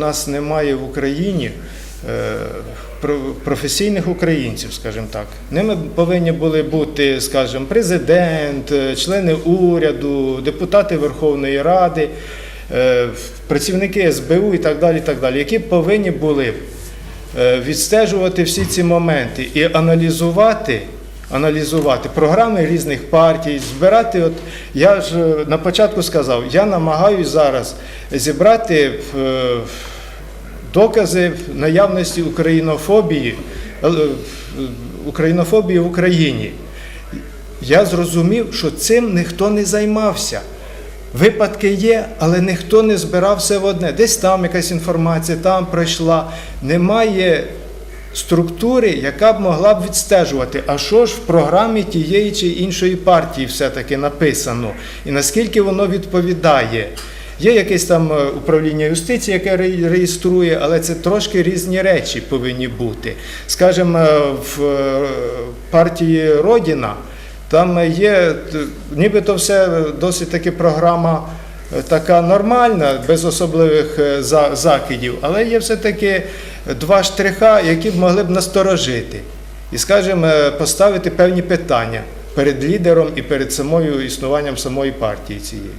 нас немає в Україні е, професійних українців, скажімо так. Ними повинні були бути, скажімо, президент, е, члени уряду, депутати Верховної Ради, е, працівники СБУ і так далі, і так далі, які повинні були відстежувати всі ці моменти і аналізувати. Аналізувати програми різних партій, збирати. От я ж на початку сказав, я намагаюся зараз зібрати е, докази наявності українофобії, е, е, українофобії в Україні. Я зрозумів, що цим ніхто не займався. Випадки є, але ніхто не збирав все в одне. Десь там якась інформація, там пройшла. Немає структури, яка б могла б відстежувати, а що ж в програмі тієї чи іншої партії все-таки написано, і наскільки воно відповідає. Є якесь там е, управління юстиції, яке реєструє, але це трошки різні речі повинні бути. Скажімо, е, в е, партії Родіна там є, нібито все досить таки програма така нормальна, без особливих закидів, але є все-таки два штриха, які б могли б насторожити і, скажімо, поставити певні питання перед лідером і перед самою існуванням самої партії цієї.